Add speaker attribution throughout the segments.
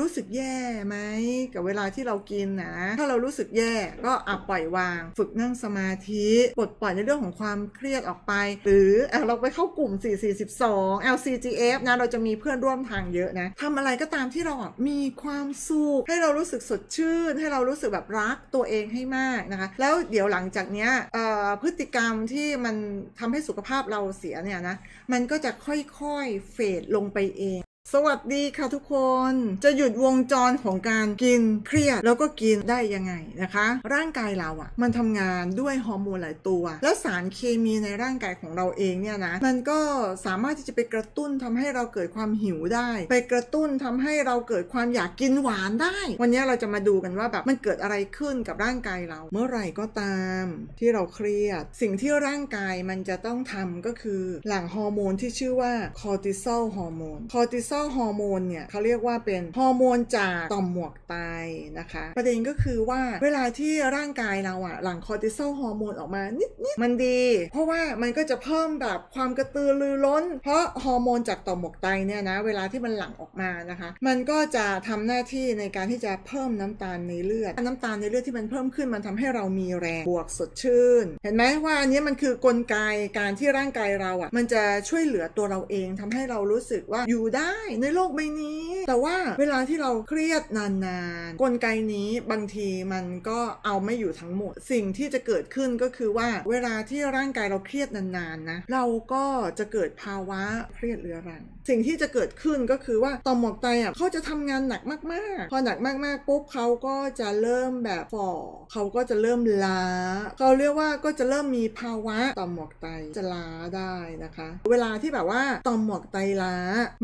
Speaker 1: รู้สึกแย่ไหมกับเวลาที่เรากินนะ ถ้าเรารู้สึกแย่ก็อะปล่อยวาง ฝึกนั่งสมาธิปลดปล่อยในเรื่องของความเครียดออกไป หรืออะเราไปเข้ากลุ่ม 442 LCGF นะเราจะมีเพื่อนร่วมทางเยอะนะทำอะไรก็ตามที่เราอะมีความสุขให้เรารู้สึกสดชื่น ให้เรารู้สึกแบบรักตัวเองให้มากนะคะ แล้วเดี๋ยวหลังจากเนี้ยอ่อพฤติกรรมที่มันทำให้สุขภาพเราเสียเนี่ยนะมันก็จะค่อยๆเฟดลงไปเอง สวัสดีค่ะทุกคนจะหยุดวงจรของการกินเครียดแล้วก็กินได้ยังไงนะคะ ร่างกายเราอะ่ะ มันทำงานด้วยฮอร์โมนหลายตัว แล้วสารเคมีในร่างกายของเราเองเนี่ยนะมันก็สามารถที่จะไปกระตุ้นทำให้เราเกิดความหิวได้ ไปกระตุ้นทำให้เราเกิดความอยากกินหวานได้ วันนี้เราจะมาดูกันว่าแบบมันเกิดอะไรขึ้นกับร่างกายเรา เมื่อไหร่ก็ตาม ที่เราเครียด สิ่งที่ร่างกายมันจะต้องทำก็คือ หลั่งฮอร์โมนที่ชื่อว่าคอร์ติซอลฮอร์โมนคอร์ติซอลฮอร์โมนเนี่ยเขาเรียกว่าเป็นฮอร์โมนจากต่อมหมวกไตนะคะ ประเด็นก็คือว่าเวลาที่ร่างกายเราอะหลั่งคอร์ติซอลฮอร์โมนออกมานิดๆมันดี เพราะว่ามันก็จะเพิ่มแบบความกระตือรือร้น เพราะฮอร์โมนจากต่อมหมวกไตเนี่ยนะเวลาที่มันหลั่งออกมานะคะ มันก็จะทำหน้าที่ในการที่จะเพิ่มน้ำตาลในเลือด น้ำตาลในเลือดที่มันเพิ่มขึ้นมันทำให้เรามีแรงบวกสดชื่น เห็นไหมว่าอันนี้มันคือกลไกการที่ร่างกายเราอะ่ะมันจะช่วยเหลือตัวเราเองทำให้เรารู้สึกว่าอยู่ได้ในโลกใบนี้ แต่ว่าเวลาที่เราเครียดนานๆ กลไกนี้บางทีมันก็เอาไม่อยู่ทั้งหมด สิ่งที่จะเกิดขึ้นก็คือว่าเวลาที่ร่างกายเราเครียดนานๆนะเราก็จะเกิดภาวะเครียดเรื้อรัง สิ่งที่จะเกิดขึ้นก็คือว่าต่อมหมวกไตอะเขาจะทำงานหนักมากๆ พอหนักมากๆปุ๊บเขาก็จะเริ่มแบบฝ่อเขาก็จะเริ่มล้าเขาเรียกว่าก็จะเริ่มมีภาวะต่อมหมวกไตจะล้าได้นะคะ เวลาที่แบบว่าต่อมหมวกไตล้า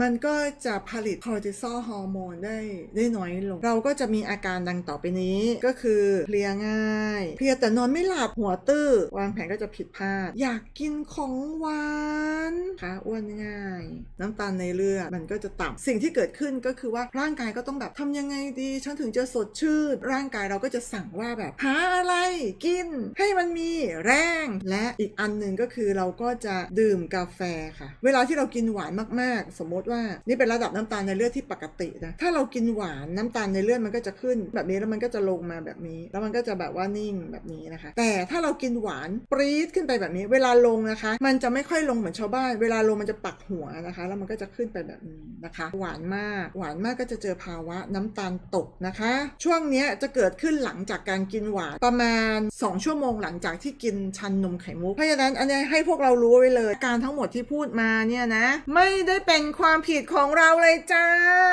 Speaker 1: มันก็จะผลิตคอร์ติซอลฮอร์โมนได้ได้น้อยลง เราก็จะมีอาการดังต่อไปนี้ก็คือเพลียง่าย เพลียแต่นอนไม่หลับหัวตื้อ วางแผนก็จะผิดพลาด อยากกินของหวานค่ะอ้วนง่าย น้ำตาลในเลือดมันก็จะต่ำสิ่งที่เกิดขึ้นก็คือว่าร่างกายก็ต้องแบบทำยังไงดีฉันถึงจะสดชื่น ร่างกายเราก็จะสั่งว่าแบบหาอะไรกิน ให้มันมีแรง และอีกอันหนึ่งก็คือเราก็จะดื่มกาแฟค่ะ เวลาที่เรากินหวานมากๆ สมมติว่านี่เป็นระดับน้ำตาลในเลือดที่ปกตินะถ้าเรากินหวานน้ำตาลในเลือดมันก็จะขึ้นแบบนี้แล้วมันก็จะลงมาแบบนี้ แล้วมันก็จะแบบว่านิ่งแบบนี้นะคะ แต่ถ้าเรากินหวานปรี๊ดขึ้นไปแบบนี้ เวลาลงนะคะ มันจะไม่ค่อยลงเหมือนชาวบ้านเวลาลงมันจะปักหัวนะคะ แล้วมันก็จะขึ้นไปแบบนี้นะคะ หวานมากหวานมากก็จะเจอภาวะน้ำตาลตกนะคะ ช่วงนี้จะเกิดขึ้นหลังจากการกินหวานประมาณ 2 ชั่วโมงหลังจากที่กินชันนมไข่มุกเพราะฉะนั้นอันนี้ให้พวกเรารู้ไว้เลย การทั้งหมดที่พูดมาเนี่ยนะ ไม่ได้เป็นความผิดของเราเลยจ้า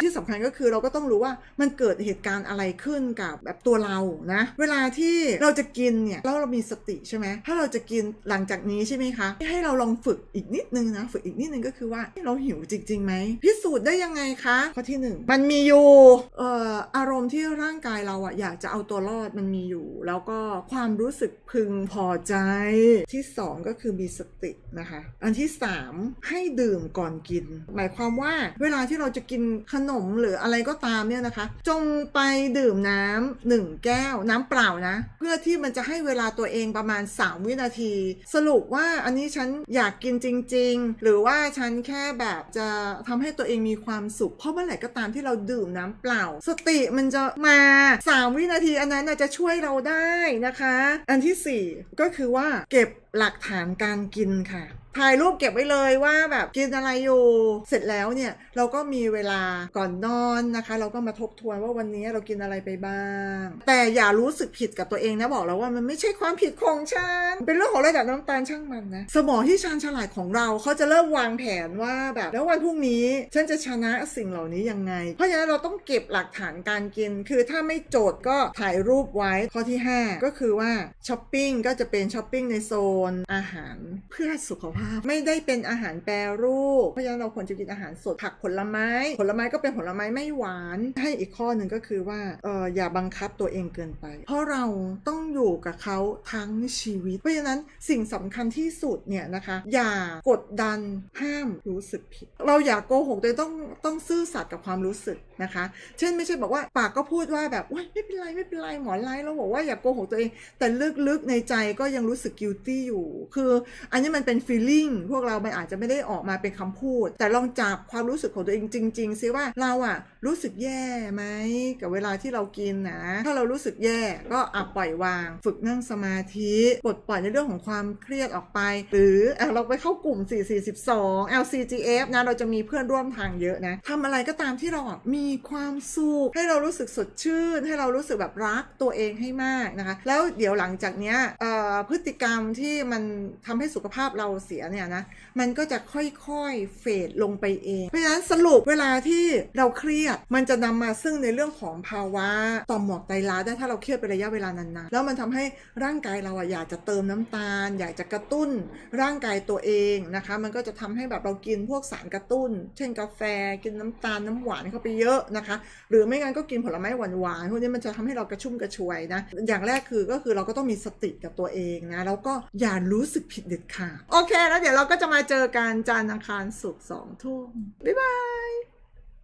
Speaker 1: ที่สำคัญก็คือเราก็ต้องรู้ว่ามันเกิดเหตุการณ์อะไรขึ้นกับแบบตัวเรานะ เวลาที่เราจะกินเนี่ยแล้วเรามีสติใช่ไหมถ้าเราจะกินหลังจากนี้ใช่ไหมคะ ให้เราลองฝึกอีกนิดนึงนะ ฝึกอีกนิดนึงก็คือว่าเราหิวจริงๆไหมพิสูจน์ได้ยังไงคะข้อที่หนึ่งมันมีอยู่เอ่ออารมณ์ที่ร่างกายเราอะอยากจะเอาตัวรอดมันมีอยู่ แล้วก็ความรู้สึกพึงพอใจ ที่สองก็คือมีสตินะคะ อันที่สามให้ดื่มก่อนกิน หมายความว่าเวลาที่เราจะกินขนมหรืออะไรก็ตามเนี่ยนะคะ จงไปดื่มน้ำหนึ่งแก้วน้ำเปล่านะ เพื่อที่มันจะให้เวลาตัวเองประมาณ 3 วินาที สรุปว่าอันนี้ฉันอยากกินจริง ๆ หรือว่าฉันแค่แบบจะทำให้ตัวเองมีความสุข เพราะเมื่อไหร่ก็ตามที่เราดื่มน้ำเปล่า สติมันจะมา 3 วินาทีอันนั้นจะช่วยเราได้นะคะ อันที่ 4 ก็คือว่าเก็บหลักฐานการกินค่ะ ถ่ายรูปเก็บไว้เลยว่าแบบกินอะไรอยู่ เสร็จแล้วเนี่ยเราก็มีเวลาก่อนนอนนะคะ เราก็มาทบทวนว่าวันนี้เรากินอะไรไปบ้าง แต่อย่ารู้สึกผิดกับตัวเองนะบอกแล้วว่ามันไม่ใช่ความผิดของฉัน เป็นเรื่องของระดับน้ำตาลช่างมันนะ สมองที่ชาญฉลาดของเราเขาจะเริ่มวางแผนว่าแบบแล้ววันพรุ่งนี้ฉันจะชนะสิ่งเหล่านี้ยังไง เพราะฉะนั้นเราต้องเก็บหลักฐานการกิน คือถ้าไม่โจทย์ก็ถ่ายรูปไว้ข้อที่ 5 ก็คือว่าช้อปปิ้งก็จะเป็นช้อปปิ้งในโซนอาหารเพื่อสุขภาพไม่ได้เป็นอาหารแปรรูป เพราะฉะนั้นเราควรจะกินอาหารสดผักผลไม้ ผลไม้ก็เป็นผลไม้ไม่หวาน ให้อีกข้อหนึ่งก็คือว่าเอออย่าบังคับตัวเองเกินไป เพราะเราต้องอยู่กับเขาทั้งชีวิต เพราะฉะนั้นสิ่งสำคัญที่สุดเนี่ยนะคะ อย่ากดดันห้ามรู้สึกผิด เราอย่าโกหกตัวเองต้องต้องซื่อสัตย์กับความรู้สึกนะคะ เช่นไม่ใช่บอกว่าปากก็พูดว่าแบบไม่เป็นไรไม่เป็นไรหมอไลน์เราบอกว่าอย่าโกหกตัวเอง แต่ลึกๆในใจก็ยังรู้สึก guilty อยู่ คืออันนี้มันเป็น feeling พวกเรามันอาจจะไม่ได้ออกมาเป็นคำพูด แต่ลองจับความรู้สึกของตัวเองจริง ๆ ซิว่าเราอะ รู้สึกแย่ไหมกับเวลาที่เรากินนะ ถ้าเรารู้สึกแย่ก็อะปล่อยวาง ฝึกนั่งสมาธิปลดปล่อยในเรื่องของความเครียดออกไป หรือเราไปเข้ากลุ่ม 442 LCGF นะเราจะมีเพื่อนร่วมทางเยอะนะทำอะไรก็ตามที่เรามีความสุขให้เรารู้สึกสดชื่น ให้เรารู้สึกแบบรักตัวเองให้มากนะคะ แล้วเดี๋ยวหลังจากเนี้ยพฤติกรรมที่มันทำให้สุขภาพเราเสียเนี่ยนะมันก็จะค่อยๆเฟดลงไปเอง เพราะฉะนั้นสรุปเวลาที่เราเครียดมันจะนำมาซึ่งในเรื่องของภาวะต่อมหมวกไตรล้าได้ถ้าเราเครียดเป็นระยะเวลานานๆ แล้วมันทำให้ร่างกายเราอะอยากจะเติมน้ำตาล อยากจะกระตุ้นร่างกายตัวเองนะคะ มันก็จะทำให้แบบเรากินพวกสารกระตุ้น เช่นกาแฟกินน้ำตาลน้ำหวานเข้าไปเยอะนะคะ หรือไม่งั้นก็กินผลไม้หวานๆพวกนี้มันจะทำให้เรากระชุ่มกระชวยนะอย่างแรกคือก็คือเราก็ต้องมีสติกับตัวเองนะแล้วก็อย่ารู้สึกผิดเด็ดขาดโอเค แล้วเดี๋ยวเราก็จะมาเจอกันจันทร์อังคารศุกร์สองทุ่มบ๊ายบาย